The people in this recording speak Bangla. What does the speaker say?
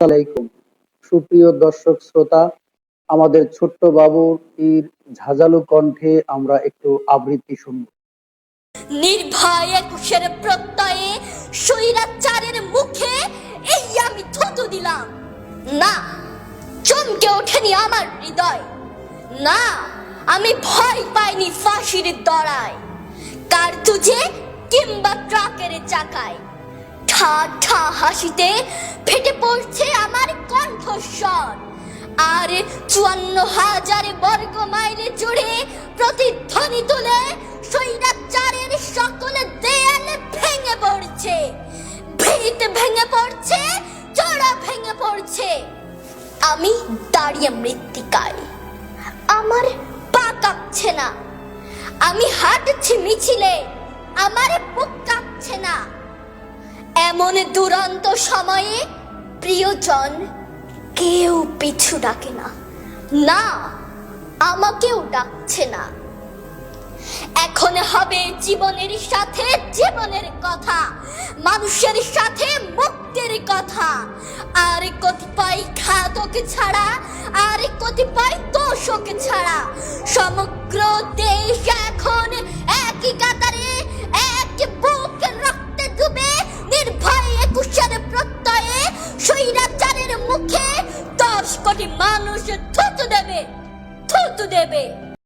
আলাইকুম। সুপ্রিয় দর্শক শ্রোতা, আমাদের ছোট্ট বাবুর ঝাঁঝালো কণ্ঠে আমরা একটু আবৃত্তি শুনব। নির্ভয় একুশের প্রত্যয়ে স্বৈরাচারের মুখে এই আমি থুতু দিলাম। না, চমকে ওঠেনি আমার হৃদয়। না, আমি ভয় পাইনি ফাঁসির দড়ায়। কার্তুজে কিংবা ট্রাকের চাকায়। ঠা ঠা হাসিতে ফেটে পড়ছে আমার কণ্ঠস্বর। আর চুয়ান্ন হাজার বর্গ মাইলে জুড়ে প্রতিধ্বনি তুলে স্বৈরাচারের সকলে দেয়ালে ভেঙে পড়ছে। ভিত ভেঙে পড়ছে চড়া ভেঙে পড়ছে। আমি দাঁড়িয়ে মৃত্তিকায়। আমার পা কাঁপছে না। আমি হাঁটছি মিছিলে। আমার বুক কাঁপছে না। এমন দুরন্ত সময়ে প্রিয়জন কেউ পিছু ডাকে না। না, আমাকেও ডাকছে না। এখন হবে জীবনের সাথে জীবনের কথা, মানুষের সাথে মুক্তির কথা। আর কতিপয় ঘাতক ছাড়া, আর কতিপয় দোষক ছাড়া সমগ্র মুখে দশ কোটি মানুষ থুতু দেবে থুতু দেবে।